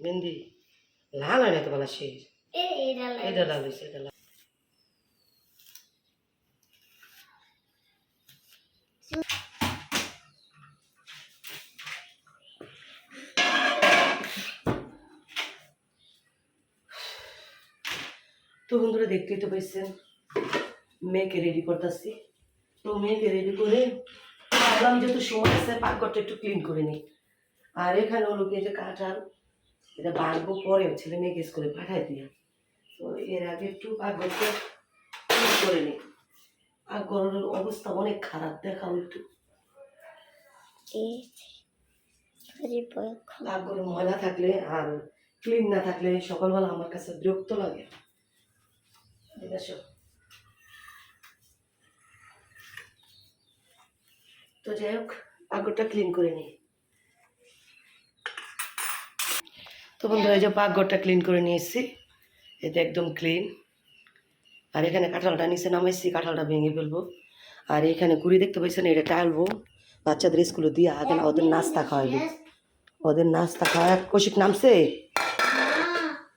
মেহেন্দি লাল হয় না তো বলা শেষ এটা লাল হয়েছে। এটা লাল। তো বন্ধুরা দেখতেই তো পাইছেন মেয়েকে রেডি করতেছি। তো মেয়েকে রেডি করে ভাবলাম যেহেতু সময় আছে পাকঘরটা একটু ক্লিন করে নিই। আর এখানে হলো কি যে কাঁঠাল এটা বাড়বো পরে ছেলে মেয়েকে স্কুলে পাঠাই দিয়ে। তো এর আগে একটু ক্লিন করে নিই পাকঘরের অবস্থা অনেক খারাপ দেখাও একটু। পাকঘরে ময়লা থাকলে আর ক্লিন না থাকলে সকালবেলা আমার কাছে বিরক্ত লাগে। তো যাই হোক পাকঘরটা ক্লিন করে নিই তো বন্ধুরা এই যে পাকঘরটা ক্লিন করে নিয়ে এসেছি এটা একদম ক্লিন আর এখানে কাঁঠালটা নিচে নামাইছি কাঁঠালটা ভেঙে ফেলব। আর এখানে কুড়ি দেখতে পাইছেন এটা টালবো বাচ্চাদের স্কুলে দিয়ে আগে না ওদের নাস্তা খাওয়াইবো। ওদের নাস্তা খাওয়া কৌশিক নামছে?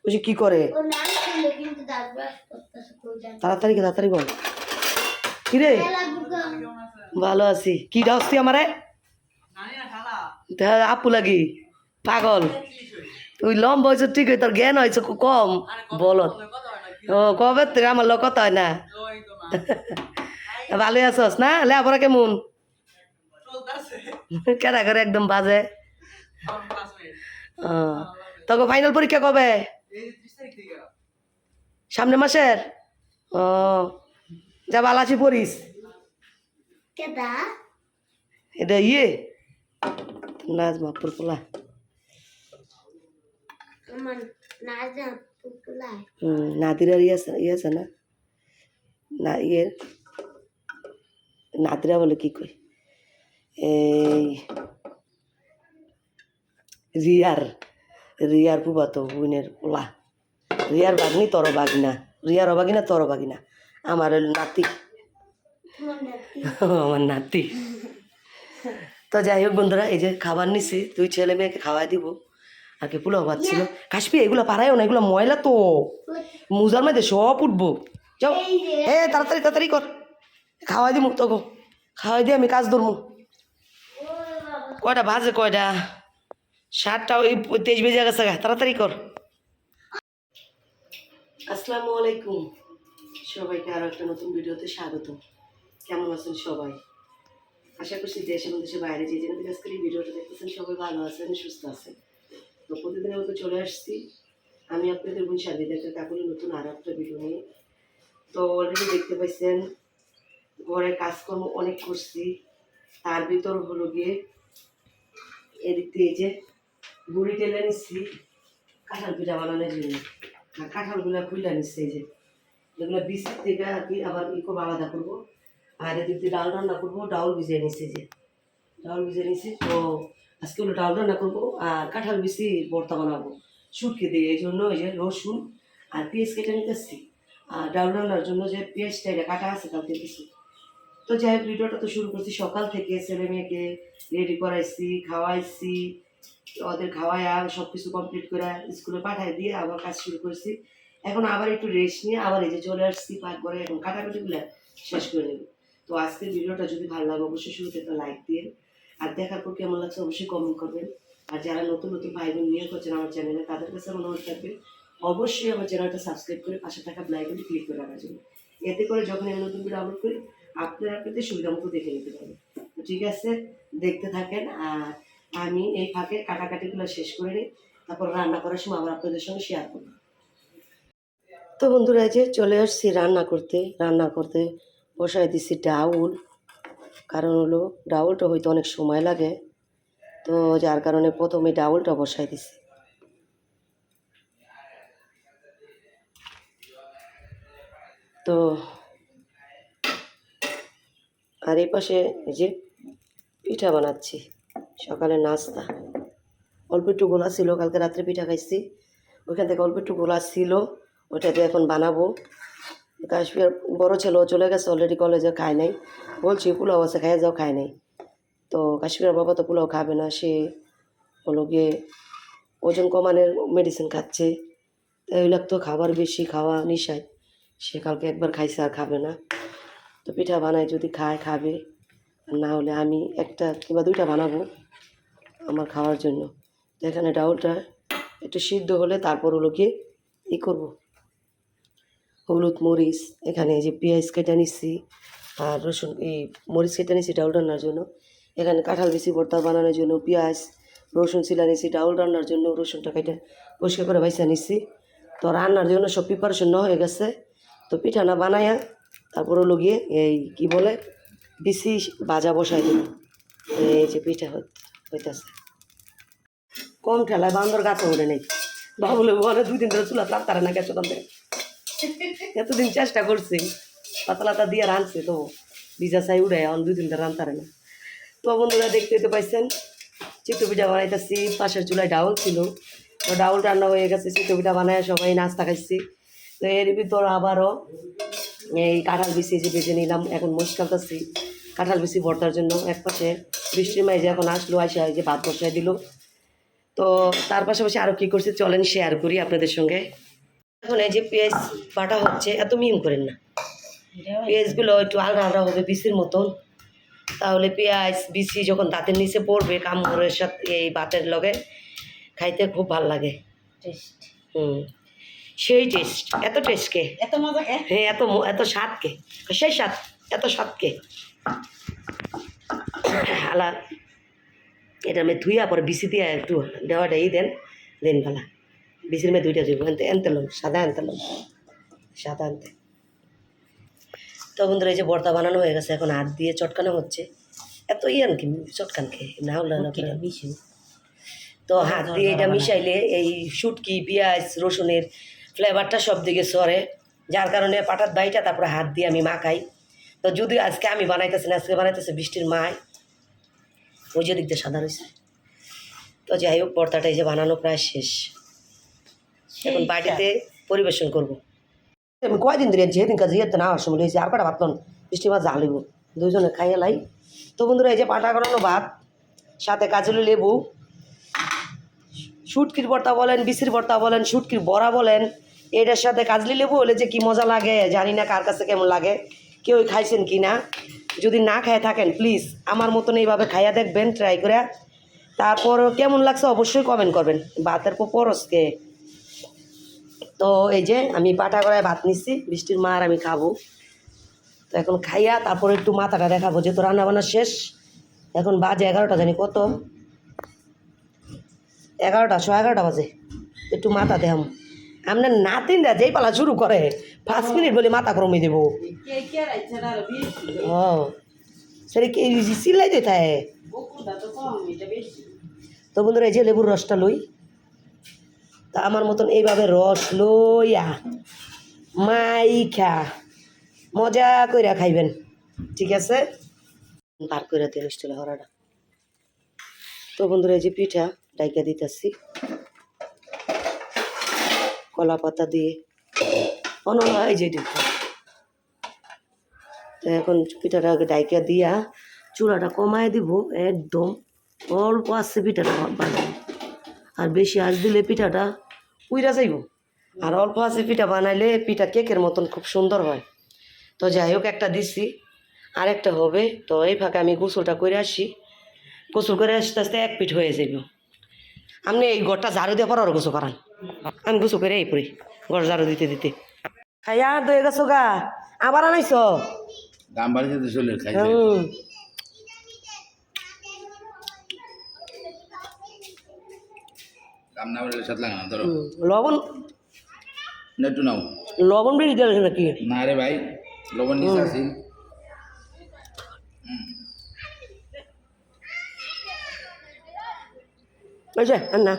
কৌশিক কি করে? তাড়াতাড়ি তাড়াতাড়ি বল। কি রে ভালো আছি। কি ডাউস তুই আমারে? আপু লাগি। পাগল। তুই লম্বা হয়েছে ঠিক হয়ে তোর জ্ঞান হয়েছে খুব কম। বল। ও কবে থেকে আমার লোক কথা হয় না? ভালোই আছস না? লেপরা কেমন? কেনা করে একদম বাজে? ও, তোকে ফাইনাল পরীক্ষা কবে? সামনে মাসের? ও যা বালাচি পড়িস। এটা ইয়ে? নাচ মাপুর নাদিরার ইয়ে ইয়ে আছে না? না ইয়ে নাদিরা বলে কি কই এই রিয়ার রিয়ার পুবাতো বুনের পোলা। রিয়ার বাগনি তর বাগিনা রিয়ার বাগিনা তর বাগিনা আমার হলো নাতি। আমার নাতি। তো যাই হোক বন্ধুরা এই যে খাবার নিছি তুই ছেলে মেয়েকে খাওয়াই দিব। আর কি পোলাও ভাত ছিল। কাশপি এগুলো পারায়ও না এগুলো ময়লা তো। মুজার মধ্যে সব উঠবো। যাও। এ তাড়াতাড়ি তাড়াতাড়ি কর। খাওয়াই দিমু তোকে। খাওয়াই দিয়ে আমি কাজ ধরমু। কয়টা বাজে কয়টা? সাতটা ওই তেইশ বেজে গেছে গা, তাড়াতাড়ি কর। আসসালামু আলাইকুম। সবাইকে আরও একটা নতুন ভিডিওতে স্বাগত। কেমন আছেন সবাই? আশা করছি দেশ এবং দেশের বাইরে যে যেখান থেকে আজকের এই ভিডিওটা দেখতেছেন সবাই ভালো আছেন সুস্থ আছেন। তো প্রতিদিনের মতো চলে আসছি। আমি আপনাদের বোন একটা কাকুরি নতুন আর একটা ভিডিও নিয়ে। তো অলরেডি দেখতে পাইছেন, ঘরে কাজকর্ম অনেক করছি। তার ভিতর হলো গিয়ে এদিক দিয়ে যে বুড়ি টেলে নিচ্ছি কাঁঠাল পিঠা বানানোর জন্য। আর কাঁঠালগুলো খুলে নিচ্ছে এই যে। এগুলো বিস্কিট থেকে আর কি আবার ই করব, আলাদা করব। আর এদিক দিয়ে ডাল রান্না করব ডাউল ভিজিয়ে নিচ্ছে যে। ডাউল ভিজিয়ে নিচ্ছি তো আজকে হলো ডাউল রান্না করব আর কাঁঠাল বেশি ভর্তা বানাবো, শুটকে দিয়ে, এই জন্য এই যে রসুন আর পেঁয়াজ কেটে নিতেছি। আর ডাউল রান্নার জন্য যে পেঁয়াজটা, এটা কাটা আছে কালকে কিছু তো যাই হোক, ভিডিওটা তো শুরু করছি। সকাল থেকে ছেলে মেয়েকে রেডি করাইছি, খাওয়াইছি, ওদের খাওয়াইয়া সব কিছু কমপ্লিট করে স্কুলে পাঠাই দিয়ে আবার কাজ শুরু করছি। এখন আবার একটু রেস্ট নিয়ে আবার এই যে চলে আসছি পাক করে এখন কাটাকুটিগুলো শেষ করে নেব। তো আজকের ভিডিওটা যদি ভালো লাগে, অবশ্যই শুরুতে একটা লাইক দিয়ে আর দেখার পর কেমন লাগছে অবশ্যই কমেন্ট করবেন। আর যারা নতুন নতুন ভাই বোন নিয়ে করছেন আমার চ্যানেলে তাদের কাছে অনুরোধ থাকবে, অবশ্যই আমার চ্যানেলটা সাবস্ক্রাইব করে পাশে থাকা ব্লাইকনটি ক্লিক করে রাখার জন্য। এতে করে যখন আমি নতুন ভিডিও আপলোড করি, আপনারা আপনাদের সুবিধা মতো দেখে নিতে পারবেন। তো ঠিক আছে, দেখতে থাকেন, আর আমি এই ফাঁকে কাটাকাটিগুলো শেষ করে নিই, তারপর রান্না করার সময় আবার আপনাদের সঙ্গে শেয়ার করব। তো বন্ধুরা যে চলে আসছি রান্না করতে। রান্না করতে বসাই দিচ্ছি ডাউল কারণ হলো ডাউলটা হয়তো অনেক সময় লাগে। তো যার কারণে প্রথমে ডাউলটা বসাই দিছি। তো আর এই পাশে যে পিঠা বানাচ্ছি, সকালে নাস্তা। অল্প একটু গোলা ছিল, কালকে রাত্রে পিঠা খাইছি। ওইখান থেকে অল্প একটু গোলা ছিল ওইটা দিয়ে এখন বানাবো। কাশ্মীর বড় ছেলেও চলে গেছে অলরেডি কলেজে খায় নাই। বলছি, পোলাও আছে, খাইয়ে যাও, খায় নাই। তো কাশ্মীরের বাবা তো পোলাও খাবে না, সে হলো গিয়ে ওজন কমানোর মেডিসিন খাচ্ছে। তো এগুলো তো খাবার বেশি খাওয়া নিশায় সে কালকে একবার খাইছে আর খাবে না। তো পিঠা বানায় যদি খায়, খাবে। না হলে আমি একটা কিংবা দুইটা বানাবো আমার খাওয়ার জন্য। এখানে ডাউলটা একটু সিদ্ধ হলে তারপর হলো গিয়ে ই করব। হলুদ মরিচ, এখানে এই যে পেঁয়াজ কেটে নিচ্ছি আর রসুন, এই মরিচ কেটে নিচ্ছি ডাউল রান্নার জন্য। এখানে কাঁঠাল বেশি ভর্তা বানানোর জন্য, পেঁয়াজ, রসুন ছিলা নিচ্ছি ডাউল রান্নার জন্য রসুনটা কেটে পরিষ্কার করে ভাইসা নিচ্ছি তো রান্নার জন্য সব প্রিপারেশন হয়ে গেছে। তো পিঠা না বানায়া তারপর হলো গিয়ে এই কি বলে বিসি বাজা বসাই দিল এই যে পিঠা হইতে- হইতাছে। কম ঠেলায় বান্দর গাছে ওঠে নেই। বাবুলে বলে, দুই দিন ধরে চুলা তারা না গেছে তাদের এতদিন চেষ্টা করছি, পাতলাতা দিয়ে রাঁধছে তো, ভিজা চাই উড়ে এখন দুই তিনটা ধরে রান্তারে না। তো বন্ধুরা, দেখতে তো পাইছেন চিত্র পিঠা বানাইতেছি, পাশের চুলায় ডাউল ছিল। তো ডাউল রান্না হয়ে গেছে চিত্র পিঠা বানায় সবাই নাস্তা খাইছি। তো এর ভিতর আবারও এই কাঁঠাল বিচি যে বেজে নিলাম, এখন মুশ কালতাছি কাঁঠাল বিছি ভর্তার জন্য এক পাশে বৃষ্টির যে এখন আসলো, আইসা যে ভাত বসায় দিল। তো তার পাশাপাশি আরও কী করছি, চলেন শেয়ার করি আপনাদের সঙ্গে। এখন এই যে পেঁয়াজ বাটা হচ্ছে এত মিম করেন না। পেঁয়াজগুলো একটু আলগা আলগা হবে বিসির মতন। তাহলে পেঁয়াজ বিচি যখন দাঁতের নিচে পড়বে কামড়ের সাথে এই ভাতের লগে খাইতে খুব ভালো লাগে। টেস্ট হুম। সেই টেস্ট এত টেস্ট কে? এত মজা হ্যাঁ এত এত স্বাদ কে? সেই স্বাদ এত স্বাদ কে? আলা এটা আমি ধুইয়া পরে বিচি দিয়া একটু দেওয়াটা ই দেন দেন ভালা বিচির মে দুইটা দিব এনতে এনতে লম সাদা আনতে লম। সাদা আনতে। তো বন্ধুরা এই যে বর্তা বানানো হয়ে গেছে এখন হাত দিয়ে চটকানো হচ্ছে। এত ইয়ান কি চটকান কে? না হলে তো হাত দিয়ে এটা মিশাইলে এই শুটকি পেঁয়াজ রসুনের ফ্লেভারটা সব দিকে সরে। যার কারণে পাটাত বাইটা তারপরে হাত দিয়ে আমি মাখাই। তো যদি আজকে আমি বানাইতেছি না আজকে বানাইতেছে বৃষ্টির মায়। ওই যে দিক দিয়ে সাদা রয়েছে। তো যাই হোক পর্দাটা এই যে বানানো প্রায় শেষ। এখন বাড়িতে পরিবেশন করব। আমি কয়দিন ধরে যেদিন কাজে যেতে না সময় হয়েছে আর কটা ভাত বৃষ্টি মাছ জ্বালিব দুজনে খাইয়ে লাই। তো বন্ধুরা এই যে পাটা করানো ভাত সাথে কাজলি লেবু শুটকির ভর্তা বলেন বিসির ভর্তা বলেন শুটকির বড়া বলেন এটার সাথে কাজলি লেবু হলে যে কি মজা লাগে জানি না কার কাছে কেমন লাগে কেউ খাইছেন কি না? যদি না খায় থাকেন প্লিজ আমার মতন এইভাবে খাইয়া দেখবেন ট্রাই করে তারপর কেমন লাগছে অবশ্যই কমেন্ট করবেন। ভাতের পর পরশকে। তো এই যে আমি পাটা করায় ভাত নিচ্ছি বৃষ্টির মার আমি খাব। তো এখন খাইয়া তারপর একটু মাথাটা দেখাবো যেহেতু রান্না বান্না শেষ। এখন বাজে এগারোটা জানি, কত? এগারোটা শো এগারোটা বাজে। একটু মাথা দেখাম। আপনার নাতিনরা যেই পালা শুরু করে, পাঁচ মিনিট বলে মাথা ক্রমে দেবো ও সেটা কি সিলাই দিতে কম তো বন্ধুরা, এই যে লেবুর রসটা লই। তা আমার মতন এইভাবে রস লইয়া মাইখা মজা কইরা খাইবেন। ঠিক আছে? বার করে দিয়ে মিষ্টি হরাটা। তো বন্ধুরা, এই যে পিঠা ডাইকা দিতেছি। কলা পাতা দিয়ে। অনলা এই যে তো এখন পিঠাটা ডাইকা দিয়া চূড়াটা কমায় দিব, একদম অল্প আসছে পিঠাটা বানাবো আর বেশি আঁচ দিলে পিঠাটা উইরা যাইব। আর অল্প আছে পিঠা বানাইলে পিঠা কেকের মতন খুব সুন্দর হয়। তো যাই হোক একটা দিছি আরেকটা হবে। তো এই ফাঁকে আমি গোসলটা করে আসি। গোসল করে আসতে আসতে এক পিঠ হয়ে যাইব। আপনি এই ঘরটা ঝাড়ু দিয়ে পর গোসল করান। আমি গোসল করে এই পড়ি ঘর ঝাড়ু দিতে দিতে। খাইয়া দয়ে গেছো গা? আবার আনাইছ? দাম বাড়িতে চলে খাইছে ধরো। লবণ? না একটু নাও। লবণ বেশি দিয়েছে নাকি? না রে ভাই লবণ নিচে আসি। ওই না।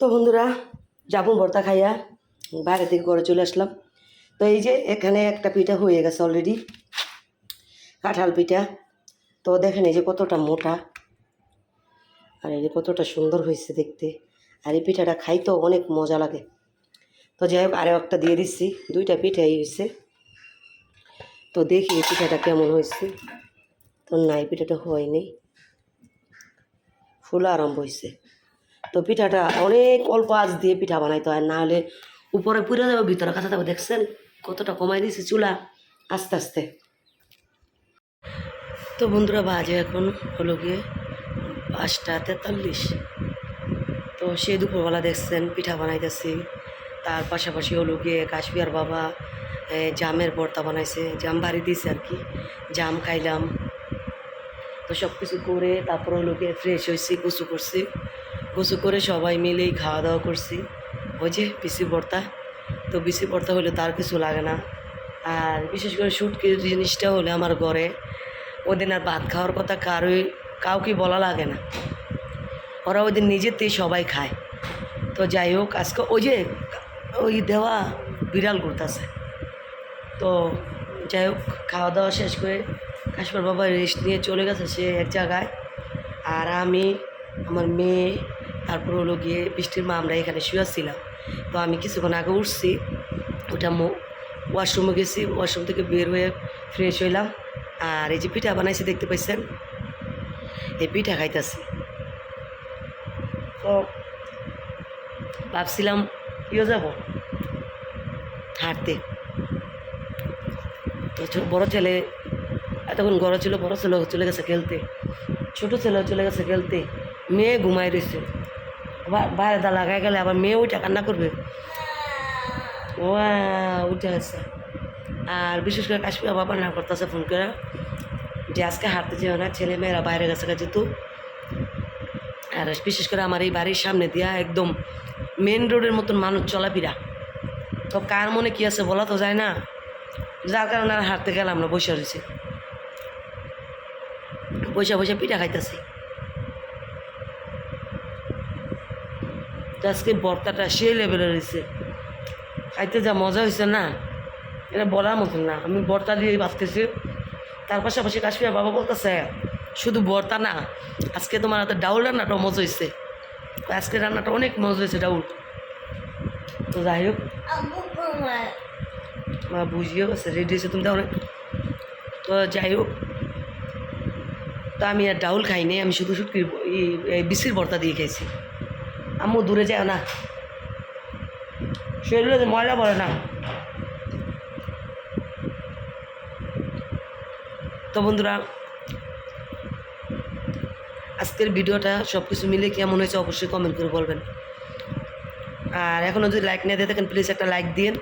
তো বন্ধুরা জাপুন ভর্তা খাইয়া বাইরে থেকে ঘরে চলে আসলাম। তো এই যে এখানে একটা পিঠা হয়ে গেছে অলরেডি কাঁঠাল পিঠা। তো দেখেন এই যে কতটা মোটা। আর এই কতটা সুন্দর হয়েছে দেখতে। আর এই পিঠাটা খাইতেও অনেক মজা লাগে। তো যাই হোক আরও একটা দিয়ে দিচ্ছি। দুইটা পিঠাই হয়েছে। তো দেখি এই পিঠাটা কেমন হয়েছে। তো না, এই পিঠাটা হয়নি ফুল আরম্ভ হয়েছে। তো পিঠাটা অনেক অল্প আঁচ দিয়ে পিঠা বানাইতে। হয় না হলে উপরে পুড়ে যাবে, ভিতরে কাঁচা থাকবে দেখছেন কতটা কমাই দিয়েছি চুলা আস্তে আস্তে। তো বন্ধুরা, বাজে এখন হলো গিয়ে পাঁচটা তেতাল্লিশ। তো সে দুপুরবেলা দেখছেন, পিঠা বানাইতেছি। তার পাশাপাশি হলো গিয়ে কাশ্মীর বাবা জামের ভর্তা বানাইছে। জাম বাড়ি দিয়েছে আর কি। জাম খাইলাম। তো সব কিছু করে তারপর হলো গিয়ে ফ্রেশ হয়েছি গোসু করছি। গোসু করে সবাই মিলেই খাওয়া দাওয়া করছি। ওই যে বিসি ভর্তা। তো বিসি ভর্তা হলে তার কিছু লাগে না। আর বিশেষ করে শুটকি জিনিসটা হলে আমার ঘরে। ওদিন আর ভাত খাওয়ার কথা কারোই কাউকে বলা লাগে না। ওরা ওদের নিজেতেই সবাই খায়। তো যাই হোক, আজকে ওই যে ওই দেওয়া বিড়াল ঘুরতেছে। তো যাই হোক, খাওয়া দাওয়া শেষ করে কাশ্মীর বাবা রেস্ট নিয়ে চলে গেছে সে এক জায়গায়। আর আমি, আমার মেয়ে, তারপর হলো গিয়ে বৃষ্টির মা, আমরা এখানে শুয়েছিলাম তো আমি কিছুক্ষণ আগে উঠছি ওটা মো ওয়াশরুমে গেছি ওয়াশরুম থেকে বের হয়ে ফ্রেশ হইলাম। আর এই যে পিঠা বানাইছি, দেখতে পাইছেন? এই পিঠা খাইতেছি। তো ভাবছিলাম ইয়ে যাব, হাঁটতে। তো বড় ছেলে, এতক্ষণ বড় ছিল, বড় ছেলে চলে গেছে খেলতে। ছোট ছেলে চলে গেছে খেলতে, মেয়ে ঘুমাই রয়েছে বাইরে দা লাগাই গেলে আবার মেয়ে ওইটা কান্না করবে। ও উঠে গেছে। আর বিশেষ করে কাশ্মীর বাবা না করতেছে ফোন করে। যে আজকে হাঁটতে যেও না, ছেলে মেয়েরা বাইরে গেছে গেছে তো আর বিশেষ করে আমার এই বাড়ির সামনে দিয়া একদম মেন রোডের মতন মানুষ চলাফেরা। তো কার মনে কি আছে বলা তো যায় না। যার কারণে আর হাঁটতে গেলাম না, বসে রয়েছে। বসে বসে পিঠা খাইতেছি। আজকে বর্তাটা সেই লেভেলে রয়েছে খাইতে যা মজা হয়েছে না। এটা বলার মতন না। আমি বর্তা দিয়ে ভাবতেছি। তার পাশাপাশি কাশ্মীর বাবা বলতেছে শুধু বর্তা না আজকে তোমার হাতে ডাউল রান্নাটাও মজা হয়েছে আজকে রান্নাটা অনেক মজা হয়েছে ডাউল। তো যাই হোক মা বুঝিয়ে গেছে রেডি হয়েছে তুমি তাহলে। তো যাই হোক তো আমি আর ডাউল খাইনি আমি শুধু শুটকির বিসির ভর্তা দিয়ে খেয়েছি আম্মু দূরে যায় না। শরীরে ময়লা পড়ে না। তো বন্ধুরা, আজকের ভিডিওটা সব কিছু মিলে কেমন হয়েছে অবশ্যই কমেন্ট করে বলবেন। আর এখনও যদি লাইক না দিয়ে থাকেন প্লিজ একটা লাইক দিন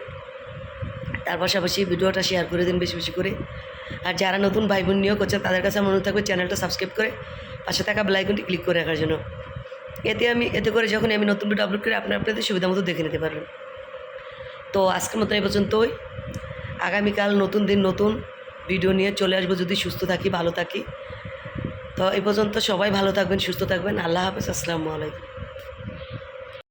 তার পাশাপাশি ভিডিওটা শেয়ার করে দিন বেশি বেশি করে। আর যারা নতুন ভাই বোন নিয়োগ করছেন, তাদের কাছে অনুরোধ থাকবে চ্যানেলটা সাবস্ক্রাইব করে পাশে থাকা বেলাইকনটি ক্লিক করে রাখার জন্য। এতে আমি, এতে করে যখন আমি নতুন ভিডিও আপলোড করি, আপনার আপনাদের সুবিধা মতো দেখে নিতে পারবেন। তো আজকের মতো এই পর্যন্তই। আগামীকাল নতুন দিন নতুন। ভিডিও নিয়ে চলে আসব যদি সুস্থ থাকি, ভালো থাকি। তো এই পর্যন্ত সবাই ভালো থাকবেন, সুস্থ থাকবেন। আল্লাহ হাফেজ, আসসালামু আলাইকুম।